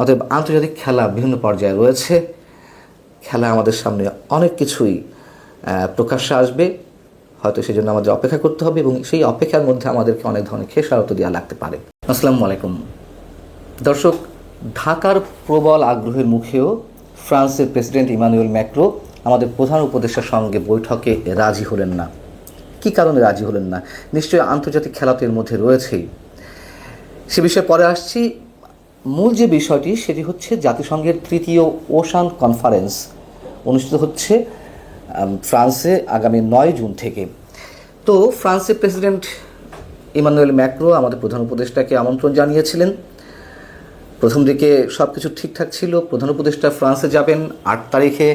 অতএব আন্তর্জাতিক খেলা বিভিন্ন পর্যায়ে রয়েছে। খেলা আমাদের সামনে অনেক কিছুই প্রকাশ্যে আসবে। হয়তো সেই জন্য আমাদের অপেক্ষা করতে হবে এবং সেই অপেক্ষার মধ্যে আমাদেরকে অনেক ধরনের খেসারত দেওয়া লাগতে পারে। আসসালামু আলাইকুম। দর্শক, ঢাকার প্রবল আগ্রহের মুখেও ফ্রান্সের প্রেসিডেন্ট ইমানুয়েল ম্যাক্রো আমাদের প্রধান উপদেষ্টার সঙ্গে বৈঠকে রাজি হলেন না। কি কারণে রাজি হলেন না? নিশ্চয়ই আন্তর্জাতিক খেলা তো এর মধ্যে রয়েছেই। সে বিষয়ে পরে আসছি। মূল যে বিষয়টি, সেটি হচ্ছে জাতিসংঘের তৃতীয় ওশান কনফারেন্স। অনুষ্ঠিত হচ্ছে ফ্রান্সে আগামী নয় জুন থেকে। তো ফ্রান্সের প্রেসিডেন্ট ইমানুয়েল ম্যাক্রো আমাদের প্রধান উপদেষ্টাকে আমন্ত্রণ জানিয়েছিলেন। প্রথম দিকে সব কিছু ঠিকঠাক ছিল। প্রধান উপদেষ্টা ফ্রান্সে যাবেন। আট তারিখে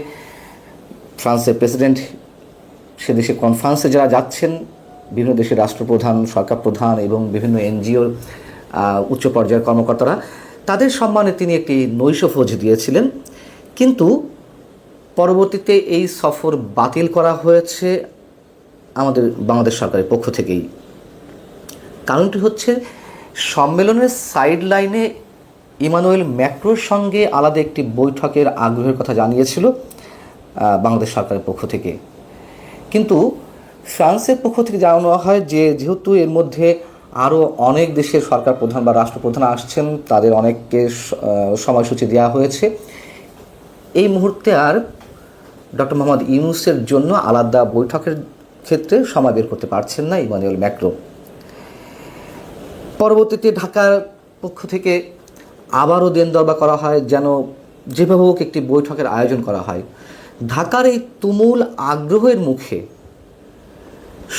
ফ্রান্সের প্রেসিডেন্ট সে দেশে কনফারেন্সে যারা যাচ্ছেন, বিভিন্ন দেশের রাষ্ট্রপ্রধান সরকার প্রধান এবং বিভিন্ন এনজিওর উচ্চ পর্যায়ের কর্মকর্তারা তাদের সম্মানে তিনি একটি নৈশ ভোজ দিয়েছিলেন। কিন্তু পরবর্তীতে এই সফর বাতিল করা হয়েছে আমাদের বাংলাদেশ সরকারের পক্ষ থেকেই। কারণটি হচ্ছে, সম্মেলনের সাইড লাইনে ইমানুয়েল ম্যাক্রোর সঙ্গে আলাদা একটি বৈঠকের আগ্রহের কথা জানিয়েছিল বাংলাদেশ সরকারের পক্ষ থেকে। কিন্তু ফ্রান্সের পক্ষ থেকে জানানো হয় যে, যেহেতু এর মধ্যে আরও অনেক দেশের সরকার প্রধান বা রাষ্ট্রপ্রধান আসছেন, তাদের অনেককে সময়সূচি দেওয়া হয়েছে। এই মুহূর্তে আর ডক্টর মোহাম্মদ ইউনুসের জন্য আলাদা বৈঠকের ক্ষেত্রে সময় বের করতে পারছেন না ইমানুয়েল ম্যাক্রো। পরবর্তীতে ঢাকার পক্ষ থেকে আবারও দেন দরবা করা হয়, যেন যেভাবে হোক একটি বৈঠকের আয়োজন করা হয়। ঢাকার এই তুমুল আগ্রহের মুখে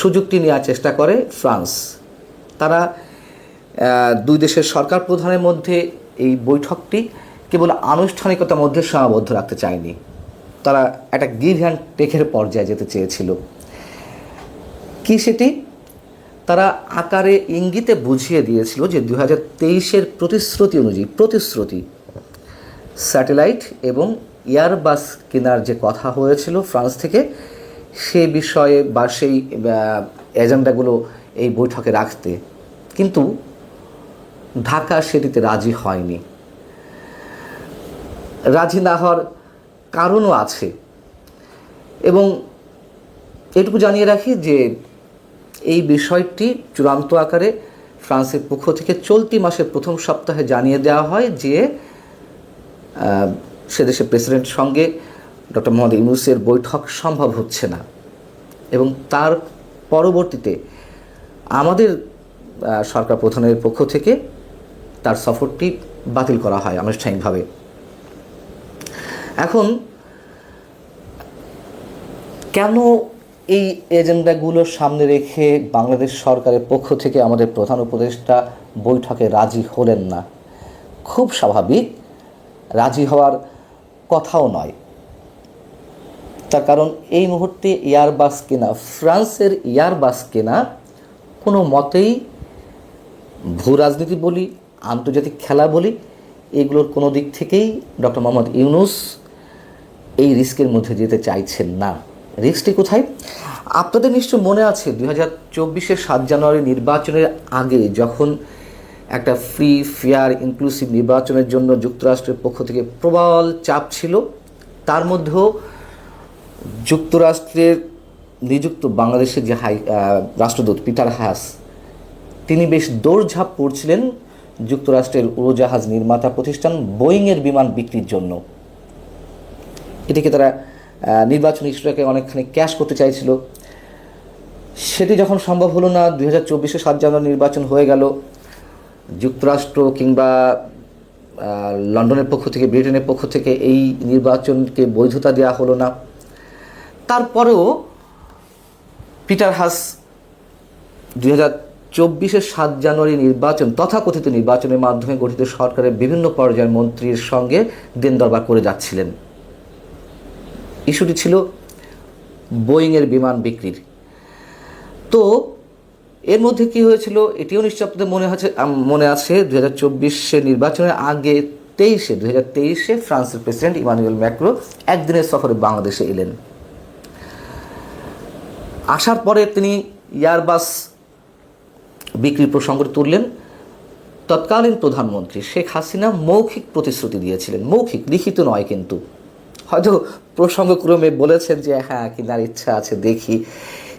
সুযোগটি নেওয়ার চেষ্টা করে ফ্রান্স। তারা দুই দেশের সরকার প্রধানের মধ্যে এই বৈঠকটি কেবল আনুষ্ঠানিকতার মধ্যে সীমাবদ্ধ রাখতে চায়নি। তারা একটা গিভ হ্যান্ড টেকের পর্যায়ে যেতে চেয়েছিল। কি সেটি? তারা আকারে ইঙ্গিতে বুঝিয়ে দিয়েছিল যে দু হাজার তেইশের প্রতিশ্রুতি অনুযায়ী, প্রতিশ্রুতি, স্যাটেলাইট এবং এয়ারবাস কেনার যে কথা হয়েছিল ফ্রান্স থেকে, সে বিষয়ে বা সেই এজেন্ডাগুলো এই বৈঠকে রাখতে। কিন্তু ঢাকা সেটিতে রাজি হয়নি। রাজি না হওয়ার কারণও আছে। এবং এটুকু জানিয়ে রাখি যে এই বিষয়টি চূড়ান্ত আকারে ফ্রান্সের পক্ষ থেকে চলতি মাসের প্রথম সপ্তাহে জানিয়ে দেওয়া হয় যে সে দেশের প্রেসিডেন্টের সঙ্গে ডক্টর মোহাম্মদ ইউনুসের বৈঠক সম্ভব হচ্ছে না। এবং তার পরবর্তীতে আমাদের সরকার প্রধানের পক্ষ থেকে তার সফরটি বাতিল করা হয় আনুষ্ঠানিকভাবে। এখন কেন এই এজেন্ডাগুলো সামনে রেখে বাংলাদেশ সরকারের পক্ষ থেকে আমাদের প্রধান উপদেষ্টা বৈঠকে রাজি হলেন না? খুব স্বাভাবিক, রাজি হওয়ার কথাও নয়। তার কারণ এই মুহূর্তে এয়ারবাস কেনা, ফ্রান্সের এয়ারবাস কেনা কোনো মতেই ভূ রাজনীতি বলি, আন্তর্জাতিক খেলা বলি, এগুলোর কোনো দিক থেকেই ডক্টর মোহাম্মদ ইউনুস এই রিস্কের মধ্যে যেতে চাইছেন না। রিস্কটি কোথায়? আপনাদের নিশ্চয় মনে আছে, দুই হাজার চব্বিশের সাত জানুয়ারি নির্বাচনের আগে যখন একটা ফ্রি, ফেয়ার, ইনক্লুসিভ নির্বাচনের জন্য যুক্তরাষ্ট্রের পক্ষ থেকে প্রবল চাপ ছিল, তার মধ্যেও যুক্তরাষ্ট্রের নিযুক্ত বাংলাদেশের যে হাই রাষ্ট্রদূত পিটার হাস, তিনি বেশ দৌড়ঝাঁপ করছিলেন যুক্তরাষ্ট্রের উড়োজাহাজ নির্মাতা প্রতিষ্ঠান বোয়িংয়ের বিমান বিক্রির জন্য। এটিকে তারা নির্বাচন ইস্যুটাকে অনেকখানি ক্যাশ করতে চাইছিল। সেটি যখন সম্ভব হলো না, দুই হাজার চব্বিশে সাত জানুয়ারি নির্বাচন হয়ে গেল। যুক্তরাষ্ট্র কিংবা লন্ডনের পক্ষ থেকে, ব্রিটেনের পক্ষ থেকে এই নির্বাচনকে বৈধতা দেওয়া হলো না। তারপরেও পিটার হাস দুই হাজার সাত জানুয়ারি নির্বাচন, তথাকথিত নির্বাচনের মাধ্যমে গঠিত সরকারের বিভিন্ন পর্যায়ের মন্ত্রীর সঙ্গে দেন দরবার করে যাচ্ছিলেন। ইস্যুটি ছিল বোয়িংয়ের বিমান বিক্রির। তো এর মধ্যে কি হয়েছিল এটিও আপনাদের মনে আছে মনে আছে দু হাজার চব্বিশে নির্বাচনের আগে তেইশে দু হাজার তেইশে ফ্রান্সের প্রেসিডেন্ট ইমানুয়েল ম্যাক্রো একদিনের সফরে বাংলাদেশে এলেন। আসার পরে তিনি এয়ারবাস বিক্রির প্রসঙ্গ তুললেন। তৎকালীন প্রধানমন্ত্রী শেখ হাসিনা মৌখিক প্রতিশ্রুতি দিয়েছিলেন। মৌখিক, লিখিত নয় কিন্তু। হয়তো প্রসঙ্গক্রমে বলেছেন যে হ্যাঁ কিনার ইচ্ছা আছে, দেখি।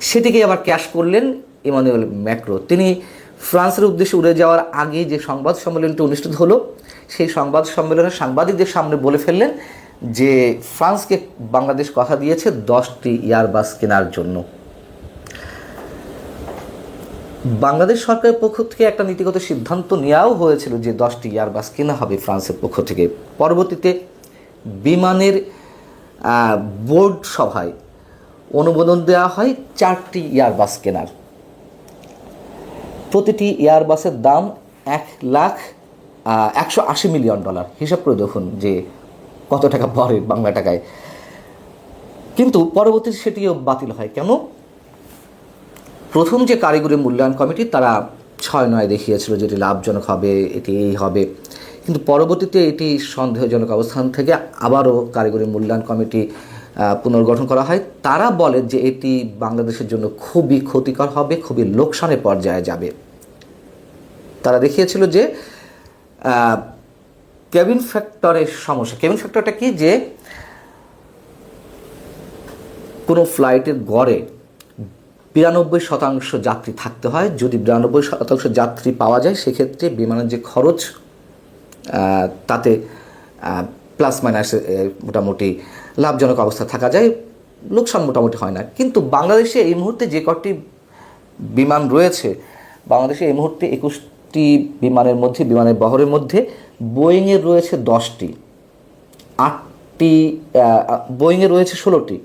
সেটিকে আবার ক্যাশ করলেন ইমানুয়েল ম্যাক্রো। তিনি ফ্রান্সের উদ্দেশ্যে উড়ে যাওয়ার আগে যে সংবাদ সম্মেলনটি অনুষ্ঠিত হলো, সেই সংবাদ সম্মেলনে সাংবাদিকদের সামনে বলে ফেললেন যে, ফ্রান্সকে বাংলাদেশ কথা দিয়েছে দশটি এয়ারবাস কেনার জন্য। বাংলাদেশ সরকারের পক্ষ থেকে একটা নীতিগত সিদ্ধান্ত নেওয়াও হয়েছিল যে দশটি এয়ারবাস কেনা হবে ফ্রান্সের পক্ষ থেকে। পরবর্তীতে বিমানের বোর্ড সভায় অনুমোদন দেওয়া হয় চারটি এয়ারবাস কেনার। প্রতিটি এয়ারবাসের দাম এক লাখ একশো আশি মিলিয়ন ডলার। হিসাব করে দেখুন যে কত টাকা পড়ে বাংলা টাকায়। কিন্তু পরবর্তীতে সেটিও বাতিল হয়। কেন? প্রথম যে কারিগরি মূল্যায়ন কমিটি, তারা ছয় নয় দেখিয়েছিল যে এটি লাভজনক হবে, এটি এই হবে। কিন্তু পরবর্তীতে এটি সন্দেহজনক অবস্থান থেকে আবারও কারিগরি মূল্যায়ন কমিটি পুনর্গঠন করা হয়। তারা বলে যে এটি বাংলাদেশের জন্য খুবই ক্ষতিকর হবে, খুবই লোকসানের পর্যায়ে যাবে। তারা দেখিয়েছিল যে কেবিন ফ্যাক্টরের সমস্যা। কেবিন ফ্যাক্টরটা কি যে, কোনো ফ্লাইটের গড়ে বিরানব্বই শতাংশ যাত্রী থাকতে হয়। যদি বিরানব্বই শতাংশ যাত্রী পাওয়া যায়, সেক্ষেত্রে বিমানের যে খরচ তাতে প্লাস মাইনাস মোটামুটি লাভজনক অবস্থা থাকা যায়। লোকসান মোটামুটি হয় না। কিন্তু বাংলাদেশে এই মুহূর্তে যে কটি বিমান রয়েছে, বাংলাদেশে এই মুহূর্তে একুশটি বিমানের মধ্যে, বিমানের বহরের মধ্যে বোয়িংয়ের রয়েছে দশটি। আটটি বোয়িংয়ে রয়েছে ষোলোটি।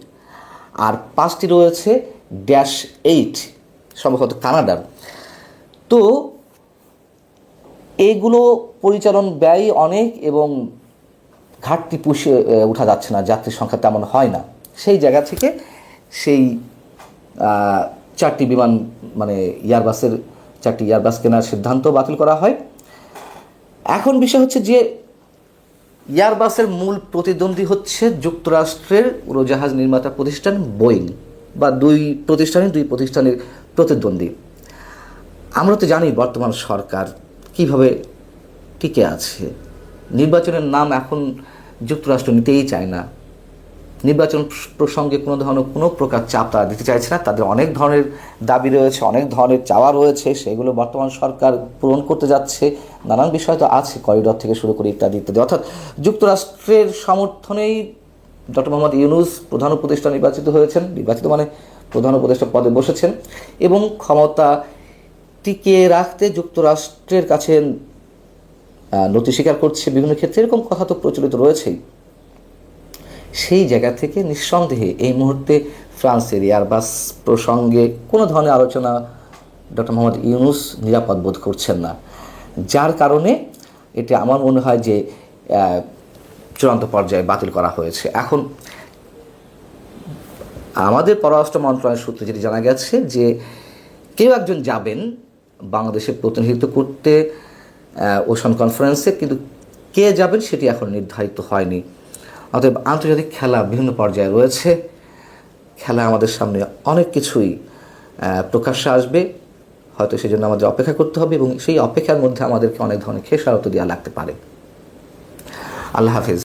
আর পাঁচটি রয়েছে ড্যাশ এইট সম্ভবত কানাডার। তো এইগুলো পরিচালন ব্যয় অনেক এবং ঘাটতি পুষে ওঠা যাচ্ছে না, যাত্রীর সংখ্যা তেমন হয় না। সেই জায়গা থেকে সেই চারটি বিমান মানে এয়ারবাসের চারটি এয়ারবাস কেনার সিদ্ধান্ত বাতিল করা হয়। এখন বিষয় হচ্ছে যে এয়ারবাসের মূল প্রতিদ্বন্দ্বী হচ্ছে যুক্তরাষ্ট্রের উড়োজাহাজ নির্মাতা প্রতিষ্ঠান বোয়িং বা দুই প্রতিষ্ঠানে দুই প্রতিষ্ঠানের প্রতিদ্বন্দ্বী। আমরা তো জানি বর্তমান সরকার কীভাবে টিকে আছে। নির্বাচনের নাম এখন যুক্তরাষ্ট্র নিতেই চায় না। নির্বাচন প্রসঙ্গে কোনো ধরনের কোনো প্রকার চাপ তারা দিতে চাইছে না। তাদের অনেক ধরনের দাবি রয়েছে, অনেক ধরনের চাওয়া রয়েছে। সেগুলো বর্তমান সরকার পূরণ করতে যাচ্ছে। নানান বিষয় তো আছে, করিডর থেকে শুরু করে ইত্যাদি ইত্যাদি। অর্থাৎ যুক্তরাষ্ট্রের সমর্থনেই ডক্টর মোহাম্মদ ইউনুস প্রধান উপদেষ্টা নির্বাচিত হয়েছেন। নির্বাচিত মানে প্রধান উপদেষ্টা পদে বসেছেন এবং ক্ষমতা টিকিয়ে রাখতে যুক্তরাষ্ট্রের কাছে নথি স্বীকার করছে বিভিন্ন ক্ষেত্রে। এরকম কথা তো প্রচলিত রয়েছেই। সেই জায়গা থেকে নিঃসন্দেহে এই মুহূর্তে ফ্রান্সের এয়ারবাস প্রসঙ্গে কোনো ধরনের আলোচনা ডক্টর মোহাম্মদ ইউনুস নিরাপদ বোধ করছেন না। যার কারণে এটা আমার মনে হয় যে চূড়ান্ত পর্যায়ে বাতিল করা হয়েছে। এখন আমাদের পররাষ্ট্র মন্ত্রণালয়ের সূত্রে যেটি জানা গেছে যে কেউ একজন যাবেন বাংলাদেশের প্রতিনিধিত্ব করতে ওশান কনফারেন্সে, কিন্তু কে যাবেন সেটি এখন নির্ধারিত হয়নি। অতএব আন্তর্জাতিক খেলা বিভিন্ন পর্যায়ে রয়েছে। খেলা আমাদের সামনে অনেক কিছুই প্রকাশ্যে আসবে। হয়তো সেই জন্য আমাদের অপেক্ষা করতে হবে এবং সেই অপেক্ষার মধ্যে আমাদেরকে অনেক ধরনের খেসারত দেওয়া লাগতে পারে। আল্লাহ হাফিজ।